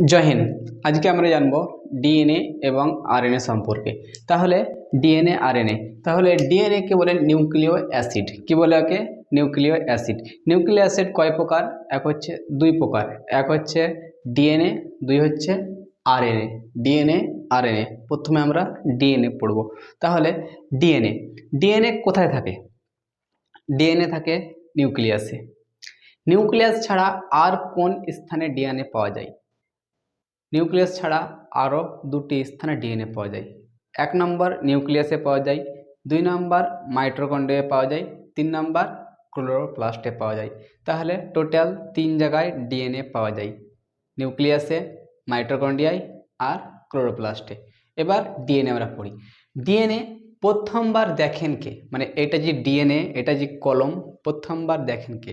জয় আজকে আমরা জানব ডিএনএ এবং আরএনএ সম্পর্কে। তাহলে ডিএনএ, আরএনএ। তাহলে ডিএনএ কে বলে নিউক্লিয় অ্যাসিড। কি বলে ওকে? নিউক্লিয় অ্যাসিড। নিউক্লিয় অ্যাসিড কয় প্রকার? এক হচ্ছে দুই প্রকার। এক হচ্ছে ডিএনএ, দুই হচ্ছে আরএনএ। DNA, RNA. প্রথমে আমরা ডিএনএ পড়ব। তাহলে ডিএনএ। ডিএনএ কোথায় থাকে? ডিএনএ থাকে নিউক্লিয়াসে। নিউক্লিয়াস ছাড়া আর কোন স্থানে ডিএনএ পাওয়া যায়? নিউক্লিয়াস ছাড়া আরও দুটি স্থানে ডিএনএ পাওয়া যায়। এক নম্বর নিউক্লিয়াসে পাওয়া যায়, দুই নম্বর মাইট্রোকন্ড্রিয়ায় পাওয়া যায়, তিন নম্বর ক্লোরোপ্লাস্টে পাওয়া যায়। তাহলে টোটাল তিন জায়গায় ডিএনএ পাওয়া যায়, নিউক্লিয়াসে মাইট্রোকন্ড্রিয়ায় আর ক্লোরোপ্লাস্টে। এবার ডিএনএ আমরা পড়ি। ডিএনএ প্রথমবার দেখেন কে? মানে এটা যে ডিএনএ, এটা যে কলম, প্রথমবার দেখেন কে?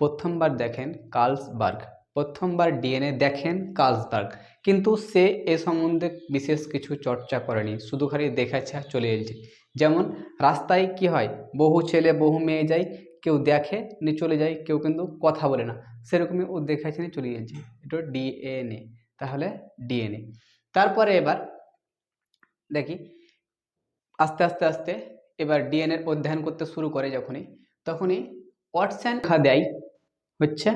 প্রথমবার দেখেন কার্লসবার্গ। প্রথমবার ডিএনএ দেখেন কার্লসবার্গ কিন্তু সে এ সম্বন্ধে বিশেষ কিছু চর্চা করেনি, শুধু খালি দেখাচ্ছে আর চলে এসেছে। যেমন, রাস্তায় কি হয়, বহু ছেলে বহু মেয়ে যায়, কেউ দেখে নিয়ে চলে যায়, কেউ কিন্তু কথা বলে না, সেরকমই ও দেখাচ্ছে নিয়ে চলে যাচ্ছে। এটা ডিএনএ, তাহলে ডিএনএ। তারপরে এবার দেখি, আস্তে আস্তে আস্তে এবার ডিএনএর অধ্যয়ন করতে শুরু করে যখনই, তখনই ওয়াটসন খা দেয়, হচ্ছে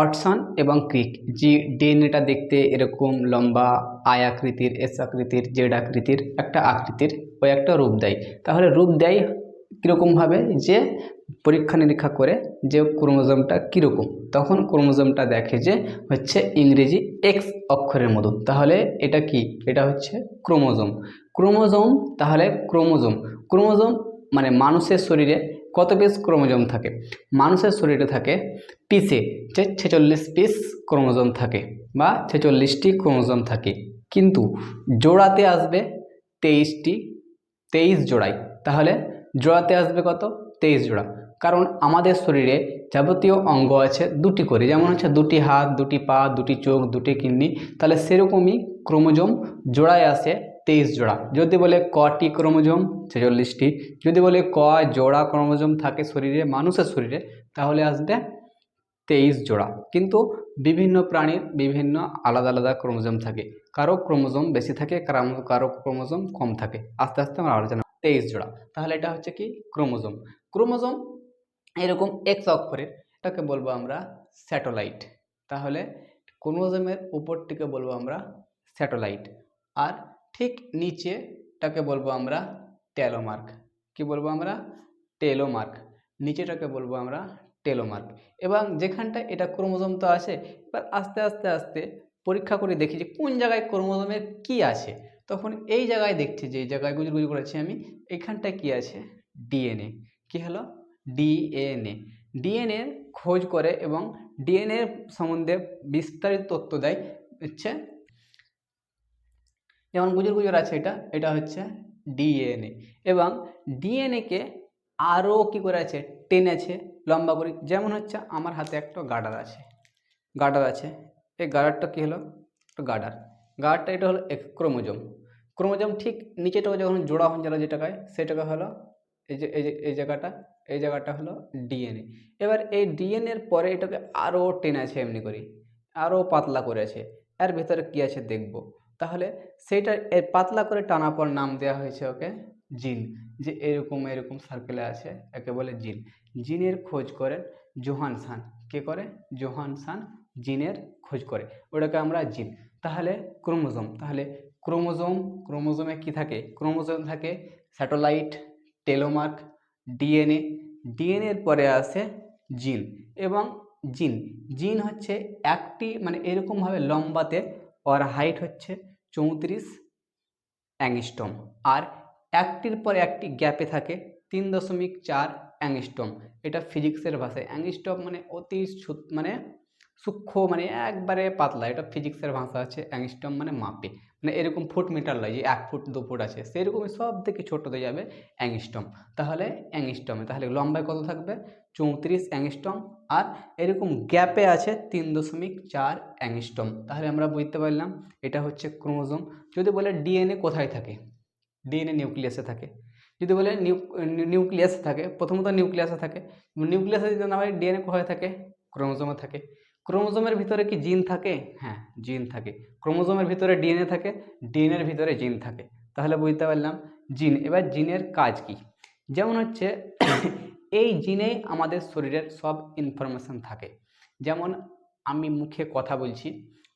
অটসন এবং ক্রিক। যে ডিএনএটা দেখতে এরকম লম্বা, আয় আকৃতির, এস আকৃতির, জেড আকৃতির একটা আকৃতির ওই একটা রূপ দেয়। তাহলে রূপ দেয় কীরকমভাবে যে পরীক্ষা নিরীক্ষা করে যে ক্রোমোজোমটা কীরকম। তখন ক্রোমোজোমটা দেখে যে হচ্ছে ইংরেজি এক্স অক্ষরের মতো। তাহলে এটা কি? এটা হচ্ছে ক্রোমোজোম। ক্রোমোজোম, তাহলে ক্রোমোজোম। ক্রোমোজোম মানে মানুষের শরীরে কত পিস ক্রোমোজোম থাকে? মানুষের শরীরে থাকে পিসে যে ছেচল্লিশ পিস ক্রোমোজোম থাকে বা ছেচল্লিশটি ক্রোমোজোম থাকে। কিন্তু জোড়াতে আসবে তেইশটি, তেইশ জোড়াই। তাহলে জোড়াতে আসবে কত? তেইশ জোড়া। কারণ আমাদের শরীরে যাবতীয় অঙ্গ আছে, দুটি করে। যেমন হচ্ছে দুটি হাত, দুটি পা, দুটি চোখ, দুটি কিডনি। তাহলে সেরকমই ক্রোমোজোম জোড়ায় আসে তেইশ জোড়া। যদি বলে কটি ক্রোমোজোম, ছেচল্লিশটি। যদি বলে ক জোড়া ক্রোমোজোম থাকে শরীরে, মানুষের শরীরে, তাহলে আসবে তেইশ জোড়া। কিন্তু বিভিন্ন প্রাণীর বিভিন্ন আলাদা আলাদা ক্রোমোজোম থাকে। কারও ক্রোমোজোম বেশি থাকে, কারও কারও ক্রোমোজোম কম থাকে। আস্তে আস্তে আমরা আলোচনা তেইশ জোড়া। তাহলে এটা হচ্ছে কি? ক্রোমোজোম। ক্রোমোজোম এরকম এক্স অক্ষরের, এটাকে বলব আমরা স্যাটেলাইট। তাহলে ক্রোমোজোমের উপরটিকে বলব আমরা স্যাটেলাইট। আর ঠিক নিচেটাকে বলব আমরা টেলোমার্ক কি বলব আমরা? টেলোমার্ক নিচেটাকে বলব আমরা টেলোমার্ক এবং যেখানটা এটা ক্রোমোজোম তো আছে, এবার আস্তে আস্তে আস্তে পরীক্ষা করে দেখি যে কোন জায়গায় ক্রোমোজোমের কি আছে। তখন এই জায়গায় দেখছি যে এই জায়গায় গুজর করেছি আমি, এখানটায় কি আছে? ডিএনএ। কি হলো? ডিএনএ। ডিএনএ খোঁজ করে এবং ডিএনএ সম্বন্ধে বিস্তারিত তথ্য দেয়, হচ্ছে যেমন গুজর গুজর আছে এটা এটা হচ্ছে ডিএনএ এবং ডিএনএকে আরও কী করে আছে, টেনেছে লম্বা করে। যেমন হচ্ছে আমার হাতে একটা গার্ডার আছে। গার্ডার আছে। এই গার্ডারটা কী হলো? একটা গার্ডার গার্ডারটা এটা হলো এক ক্রোমোজোম। ক্রোমোজোম ঠিক নিচেটাকে যখন জোড়া গেল যেটাকায় সেটাকে হলো এই যে এই যে, এই জায়গাটা এই জায়গাটা হলো ডিএনএ এবার এই ডিএনএর পরে এটাকে আরও টেনেছে এমনি করে, আরও পাতলা করেছে। এর ভিতরে কী আছে দেখব? তাহলে সেইটা এর পাতলা করে টানা পর নাম দেওয়া হয়েছে ওকে? জিন। যে এরকম এরকম সার্কেলে আছে, একে বলে জিন। জিনের খোঁজ করেন জোহানসান কে করে? জোহানসান জিনের খোঁজ করে। ওটাকে আমরা জিন। তাহলে ক্রোমোজোম। তাহলে ক্রোমোজোম, ক্রোমোজোমে কি থাকে? ক্রোমোজোম থাকে স্যাটেলাইট, টেলোমার্ক, ডিএনএ। ডিএনএর পরে আসে জিন। এবং জিন। জিন হচ্ছে একটি মানে এরকমভাবে লম্বাতে ওর হাইট হচ্ছে চৌত্রিশ অ্যাংস্টম আর একটির পর একটি গ্যাপে থাকে তিন দশমিক চার অ্যাংস্টম এটা ফিজিক্সের ভাষায় অ্যাংস্টম মানে অতি মানে সূক্ষ্ম মানে একবারে পাতলা। এটা ফিজিক্সের ভাষা আছে অ্যাংস্টম মানে মাপে। মানে এরকম ফুট মিটার লয় যে এক ফুট, দু ফুট আছে। সেরকমই সব থেকে ছোটোতে যাবে অ্যাংস্টম তাহলে অ্যাংস্টমে তাহলে লম্বায় কত থাকবে? চৌত্রিশ অ্যাংস্টম আর এরকম গ্যাপে আছে তিন দশমিক চার অ্যাংস্টম তাহলে আমরা বুঝতে পারলাম এটা হচ্ছে ক্রোমোজোম। যদি বলে ডিএনএ কোথায় থাকে? ডিএনএ নিউক্লিয়াসে থাকে। যদি বলে নিউক্লিয়াসে থাকে, প্রথমত নিউক্লিয়াসে থাকে। নিউক্লিয়াসে যদি না হয় ডিএনএ কোথায় থাকে? ক্রোমোজোমে থাকে। ক্রোমোজোমের ভিতরে কি জিন থাকে? হ্যাঁ জিন থাকে। ক্রোমোজোমের ভিতরে ডিএনএ থাকে, ডিএনএর ভিতরে জিন থাকে। তাহলে বুঝতে পারলাম জিন। এবার জিনের কাজ কি? যেমন হচ্ছে এই জিনেই আমাদের শরীরের সব ইনফরমেশন থাকে। যেমন আমি মুখে কথা বলছি,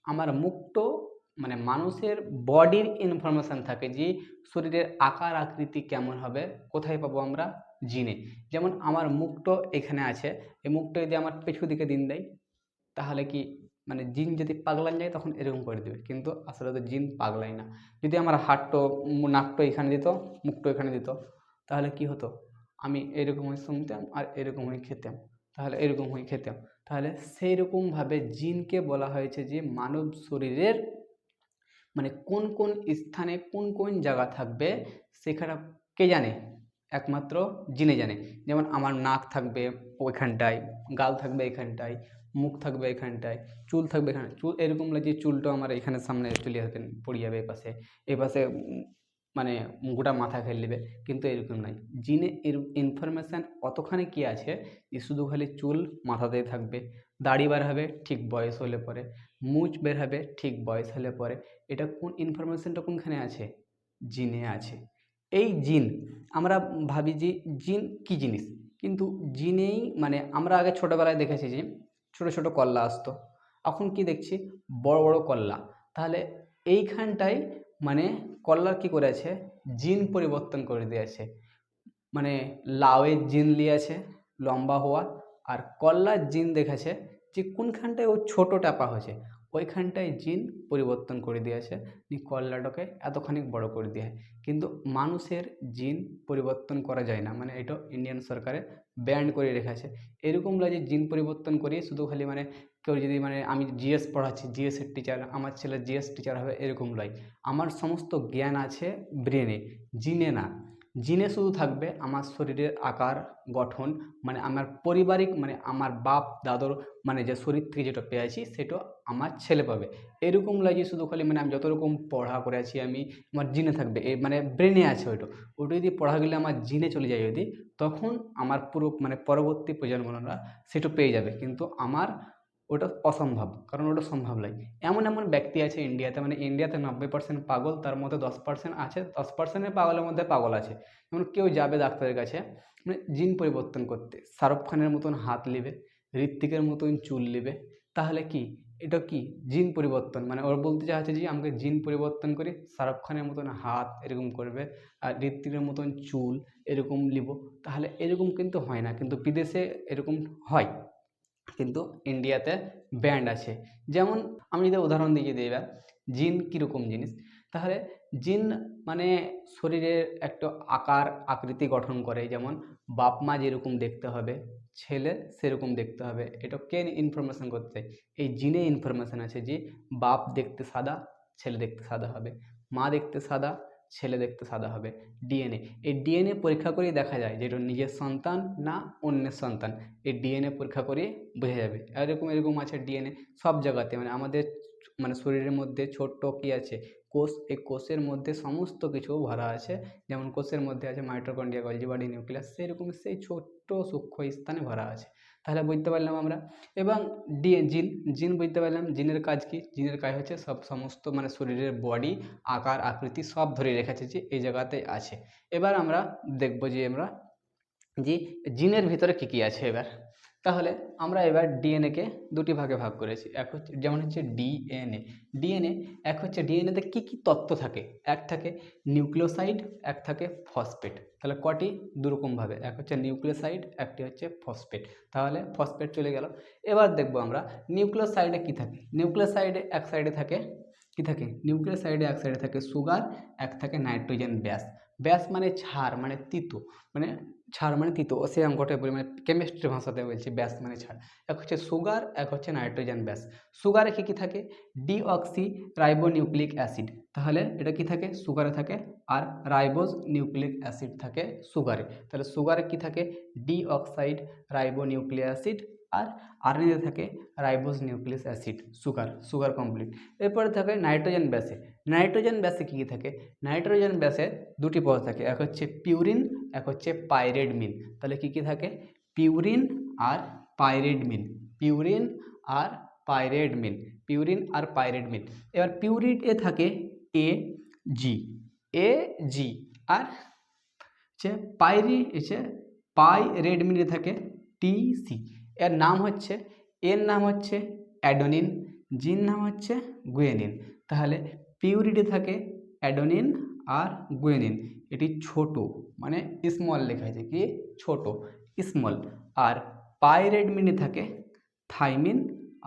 আমার মুখটো মানে মানুষের বডির ইনফরমেশন থাকে যে শরীরের আকার, আকৃতি কেমন হবে, কোথায় পাবো আমরা? জিনে। যেমন আমার মুখটো এখানে আছে, এই মুখটা যদি আমার পেছু দিকে দিন দেয় তাহলে কি মানে জিন যদি পাগলান যায় তখন এরকম করে দেবে। কিন্তু আসলে তো জিন পাগলাই না। যদি আমার উম, নাকটো এখানে দিত মুখটো এখানে দিত তাহলে কি হতো? আমি এরকম হয়ে শুনতাম আর এরকম হয়ে খেতাম। তাহলে এরকম হয়ে খেতাম। তাহলে সেই রকমভাবে জিনকে বলা হয়েছে যে মানব শরীরের মানে কোন কোন স্থানে কোন কোন জায়গা থাকবে সেখানে কে জানে? একমাত্র জিনে জানে। যেমন আমার নাক থাকবে ওইখানটায় গাল থাকবে এখানটায় মুখ থাকবে এখানটায়, চুল থাকবে এখানে, চুল এরকম লাগে চুলটা আমার এখানে সামনে চলে যাবে পড়ে যাবে এপাশে এপাশে মানে গোটা মাথা খেলে নেবে কিন্তু এরকম নাই। জিনে এর ইনফরমেশান অতখানি কি আছে যে শুধু খালি চুল মাথাতেই থাকবে, দাড়ি বার হবে, ঠিক বয়স হলে পরে, মুচ বের হবে, ঠিক বয়স হলে পরে, এটা কোন ইনফরমেশানটা কোনখানে আছে? জিনে আছে। এই জিন, আমরা ভাবি যে জিন কি জিনিস? কিন্তু জিনেই মানে আমরা আগে ছোটোবেলায় দেখেছি যে ছোট ছোট কল্লা আসতো। এখন কি দেখছি? বড় বড় কল্লা। তাহলে এইখানটাই মানে কল্লার কি করেছে জিন পরিবর্তন করে দিয়েছে মানে লাউয়ের জিন লিয়েছে, লম্বা হওয়া, আর কল্লার জিন দেখেছে যে কোনখানটায় ও ছোটো টাপা হয়েছে। ওইখানটায় জিন পরিবর্তন করে দিয়েছে কল্লাটাকে এতখানি বড় করে দেয়। কিন্তু মানুষের জিন পরিবর্তন করা যায় না মানে এটা ইন্ডিয়ান সরকারে ব্যান্ড করে রেখেছে। এরকম লাগে জিন পরিবর্তন করি শুধু খালি মানে কেউ যদি মানে আমি জিএস পড়াচ্ছি জিএসের টিচার আমার ছেলে জিএস টিচার হবে এরকম লয় আমার সমস্ত জ্ঞান আছে ব্রেনে জিনে না। জিনে শুধু থাকবে আমার শরীরের আকার, গঠন মানে আমার পারিবারিক মানে আমার বাপ, দাদর মানে যে শরীর থেকে যেটা পেয়েছি সেটা আমার ছেলে পাবে। এরকম লাগে শুধু খালি মানে আমি যত রকম পড়া করেছি আমি, আমার জিনে থাকবে, এ মানে ব্রেনে আছে ওইটা। ওটা যদি পড়া গেলে আমার জিনে চলে যায় যদি, তখন আমার পুরো মানে পরবর্তী প্রজন্মরা সেটা পেয়ে যাবে। কিন্তু আমার ওটা অসম্ভব, কারণ ওটা সম্ভব নয় এমন এমন ব্যক্তি আছে ইন্ডিয়াতে মানে ইন্ডিয়াতে নব্বই পার্সেন্ট পাগল, তার মধ্যে দশ পার্সেন্ট আছে, দশ পার্সেন্টের পাগলের মধ্যে পাগল আছে। যেমন কেউ যাবে ডাক্তারের কাছে মানে জিন পরিবর্তন করতে, শাহরুখ খানের মতন হাত নেবে ঋত্বিকের মতন চুল নেবে, তাহলে কি? এটা কি? জিন পরিবর্তন মানে ওর বলতে চাচ্ছে যে আমাকে জিন পরিবর্তন করে শাহরুখ খানের মতন হাত এরকম করবে, আর ঋত্বিকের মতন চুল এরকম নিব, তাহলে এরকম কিন্তু হয় না, কিন্তু বিদেশে এরকম হয়। কিন্তু ইন্ডিয়াতে ব্যান্ড আছে। যেমন আমি যদি উদাহরণ দিয়ে দিই এবার, জিন কীরকম জিনিস? তাহলে জিন মানে শরীরের একটা আকার, আকৃতি গঠন করে। যেমন বাপ মা যেরকম দেখতে হবে, ছেলে সেরকম দেখতে হবে। এটা কে ইনফরমেশন করতে চাই এই জিনে ইনফরমেশন আছে যে বাপ দেখতে সাদা, ছেলে দেখতে সাদা হবে। মা দেখতে সাদা ছেলে দেখতে সাদা হবে ডিএনএ এই ডিএনএ পরীক্ষা করেই দেখা যায় যে এটা নিজের সন্তান না অন্যের সন্তান। এই ডিএনএ পরীক্ষা করে বোঝা যাবে। এরকম এরকম আছে ডিএনএ সব জায়গাতে। মানে আমাদের মানে শরীরের মধ্যে ছোট্ট কী আছে? কোষ। এই কোষের মধ্যে সমস্ত কিছু ভরা আছে। যেমন কোষের মধ্যে আছে মাইটোকন্ড্রিয়া গলজি বডি নিউক্লিয়াস সেরকম সেই ছোট্ট সূক্ষ্ম স্থানে ভরা আছে। তাহলে বুঝতে পারলাম আমরা। এবং ডি, জিন জিন বুঝতে পারলাম, জিনের কাজ কি? জিনের কাজ হচ্ছে সব সমস্ত মানে শরীরের বডি আকার, আকৃতি সব ধরে রেখেছে যে এই জায়গাতে আছে। এবার আমরা দেখব যে আমরা, যে জিনের ভিতরে কী কী আছে এবার? তাহলে আমরা এবার ডিএনএকে দুটি ভাগে ভাগ করেছি। এক হচ্ছে, যেমন হচ্ছে ডিএনএ ডিএনএ এক হচ্ছে ডিএনএতে কী কী তত্ত্ব থাকে? এক থাকে নিউক্লিওসাইড, এক থাকে ফসফেট। তাহলে কটি? দুরকমভাবে এক হচ্ছে নিউক্লিওসাইড, একটি হচ্ছে ফসফেট। তাহলে ফসফেট চলে গেল। এবার দেখব আমরা নিউক্লিওসাইডে কী থাকে? নিউক্লিওসাইডে এক সাইডে থাকে, কী থাকে? নিউক্লিওসাইডে এক সাইডে থাকে সুগার, এক থাকে নাইট্রোজেন ব্যাস। ব্যাস মানে ছাড় মানে তিতো মানে ছাড় মানে তিতো, ও সে অঙ্কটা পরিমাণে কেমিস্ট্রি ভাষাতে বলছি, ব্যাস মানে ছাড়। এক হচ্ছে সুগার এক হচ্ছে নাইট্রোজেন ব্যাস। সুগারে কী কী থাকে? ডিঅক্সি রাইবোনিউক্লিক অ্যাসিড তাহলে এটা কি থাকে? সুগারে থাকে, আর রাইবোজ নিউক্লিক অ্যাসিড থাকে সুগারে তাহলে সুগারে কি থাকে? ডিঅক্সাইড রাইবোনিউক্লিক অ্যাসিড আর আরএনএতে থাকে ribose nucleic acid, sugar sugar complete. এরপরে থাকে নাইট্রোজেন ব্যাসে। নাইট্রোজেন ব্যাসে কী কী থাকে? নাইট্রোজেন ব্যাসে দুটি পদ থাকে, এক হচ্ছে পিউরিন, এক হচ্ছে পাইরেড মিন তাহলে কী কী থাকে? পিউরিন আর পাইরেড মিন পিউরিন আর পাইরেড মিন পিউরিন আর পাইরেড মিন এবার পিউরিন এ থাকে এ জি। এ জি আর হচ্ছে পাইরি, হচ্ছে পাই রেড মিনে থাকে টি সি। এর নাম হচ্ছে, এর নাম হচ্ছে অ্যাডোনিন জির নাম হচ্ছে গুয়েনিন। তাহলে পিউরিটি থাকে অ্যাডোনিন আর গুয়েনিন। এটি ছোট মানে স্মল লেখা আছে কি? ছোট স্মল আর পাইরেড মিনে থাকে থাইমিন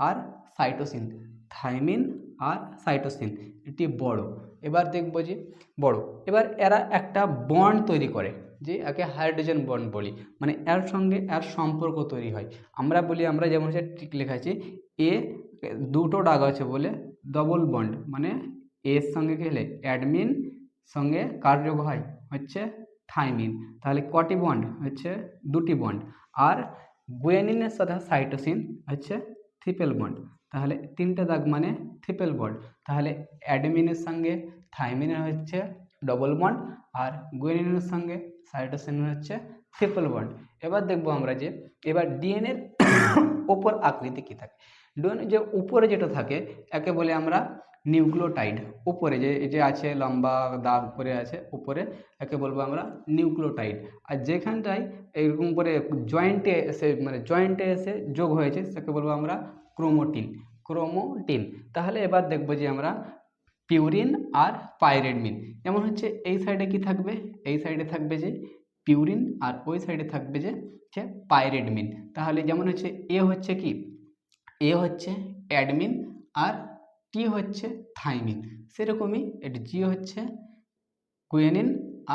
আর সাইটোসিন থাইমিন আর সাইটোসিন এটি বড়। এবার দেখব যে, বড়। এবার এরা একটা বন্ড তৈরি করে। যে একে হাইড্রোজেন বন্ড বলি। মানে এর সঙ্গে এর সম্পর্ক তৈরি হয়। আমরা বলি, আমরা যেমন হচ্ছে ঠিক লেখা আছে এ দুটো ডাগ আছে বলে ডবল বন্ড মানে এর সঙ্গে গেলে অ্যাডমিন সঙ্গে কার যোগ হয়, হচ্ছে থাইমিন তাহলে কটি বন্ড হচ্ছে দুটি বন্ড আর গুয়েনিনের সাথে সাইটোসিন হচ্ছে ট্রিপল বন্ড তাহলে তিনটে দাগ মানে ট্রিপল বন্ড তাহলে অ্যাডমিনের সঙ্গে থাইমিনের হচ্ছে ডবল বন্ড আর গুয়েনিনের সঙ্গে সাইটোসিনের হচ্ছে ট্রিপল বন্ড এবার দেখব আমরা যে এবার ডিএনএর ওপর আকৃতি কী থাকে? ডিএনএ যে উপরে যেটা থাকে, একে বলে আমরা নিউক্লিওটাইড। উপরে যে যে আছে লম্বা, দাগ উপরে আছে, উপরে একে বলব আমরা নিউক্লিওটাইড। আর যেখানটায় এরকম করে জয়েন্টে এসে মানে জয়েন্টে এসে যোগ হয়েছে, সেকে বলব আমরা ক্রোমোটিন ক্রোমোটিন তাহলে এবার দেখব যে আমরা পিউরিন আর পাইরেডমিন যেমন হচ্ছে এই সাইডে কি থাকবে? এই সাইডে থাকবে যে পিউরিন আর ওই সাইডে থাকবে যে হচ্ছে পাইরেডমিন তাহলে যেমন হচ্ছে এ হচ্ছে কি? এ হচ্ছে অ্যাডমিন আর টি হচ্ছে থাইমিন সেরকমই এটি জি হচ্ছে কুয়েনিন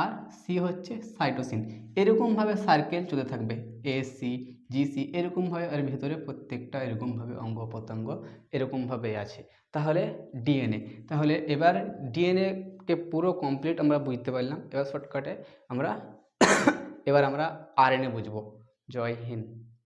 আর সি হচ্ছে সাইটোসিন এরকমভাবে সার্কেল চলতে থাকবে। এ সি জি সি এরকমভাবে এর ভেতরে প্রত্যেকটা এরকমভাবে অঙ্গ প্রত্যঙ্গ এরকমভাবে আছে। তাহলে ডিএনএ, তাহলে এবার ডিএনএকে পুরো কমপ্লিট আমরা বুঝতে পারলাম। এবার শর্টকাটে আমরা, এবার আমরা আরএনএ বুঝব। জয় হিন্দ।